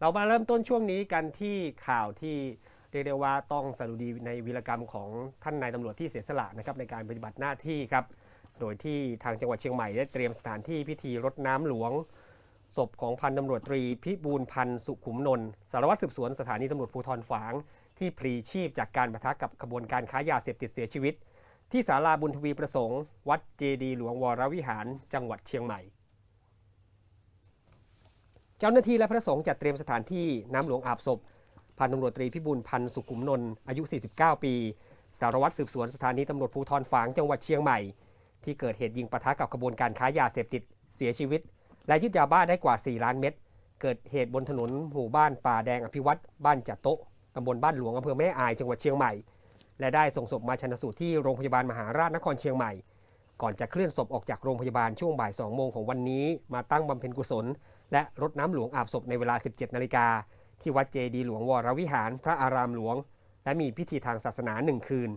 เรามาเริ่มต้นช่วงนี้กันที่ข่าวที่เรียกได้ว่าต้องสรุดีในวีรกรรมของท่านนายตำรวจที่เสียสละนะครับในการปฏิบัติหน้าที่ครับ โดยที่ทางจังหวัดเชียงใหม่ได้เตรียมสถานที่พิธีรดน้ำหลวง ศพของพันตำรวจตรีพิบูลพันธ์สุขุมนนท์สารวัตรสืบสวนสถานีตำรวจภูธรฝาง ที่พลีชีพจากการปะทะกับขบวนการค้ายาเสพติดเสียชีวิต ที่ศาลาบุญทวีประสงค์ วัดเจดีหลวงวรวิหาร จังหวัดเชียงใหม่ เจ้าหน้าที่และพระสงฆ์จัดเตรียมสถานที่น้ำหลวงอาบศพพันตำรวจตรีพิบูลพันธ์สุขุมนนท์อายุ 49 ปี สารวัตรสืบสวนสถานีตำรวจภูธรฝางจังหวัดเชียงใหม่ ที่เกิดเหตุยิงปะทะกับขบวนการค้ายาเสพติดเสียชีวิต และยึดยาบ้าได้กว่า 4 ล้านเม็ดเกิดเหตุบนถนนหมู่บ้านป่าแดงอภิวัตรบ้านจัดโตะตำบลบ้านหลวงอำเภอแม่อายจังหวัดเชียงใหม่ และได้ส่งศพมาชันสูตรที่โรงพยาบาลมหาราชนครเชียงใหม่ ก่อนจะเคลื่อนศพออกจากโรงพยาบาลช่วงบ่าย2โมงของวันนี้ มาตั้งบำเพ็ญกุศล และรดน้ำหลวงอาบศพในเวลา 17 นาฬิกา ที่วัดเจดีหลวงวรวิหารพระอารามหลวง และมีพิธีทางศาสนาหนึ่งคืน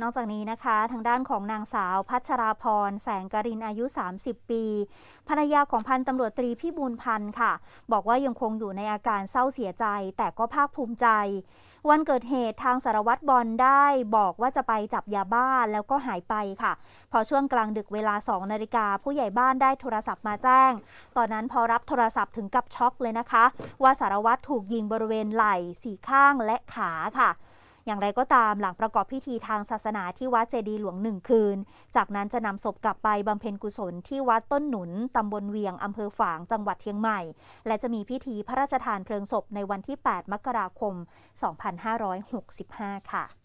นอกจากนี้นะคะ ทางด้านของนางสาวพัชราพร แสงกรินอายุ 30 ปี ภรรยาของพันตำรวจตรีพี่บูลพันธ์ค่ะ บอกว่ายังคงอยู่ในอาการเศร้าเสียใจ แต่ก็ภาคภูมิใจ วันเกิดเหตุทางสารวัตรบอลได้บอกว่าจะไปจับยาบ้าแล้วก็หายไปค่ะ พอช่วงกลางดึกเวลา 2 นาฬิกาผู้ใหญ่บ้านได้โทรศัพท์มาแจ้ง ตอนนั้นพอรับโทรศัพท์ถึงกับช็อกเลยนะคะ ว่าสารวัตรถูกยิงบริเวณไหล่สี่ข้างและขาค่ะ อย่างไรก็ตามหลังประกอบพิธีทางศาสนาที่วัดเจดีหลวงหนึ่งคืน จากนั้นจะนำศพกลับไปบำเพ็ญกุศลที่วัดต้นหนุนตำบลเวียงอำเภอฝางจังหวัดเชียงใหม่ และจะมีพิธีพระราชทานเพลิงศพในวันที่ 8 มกราคม 2565 ค่ะ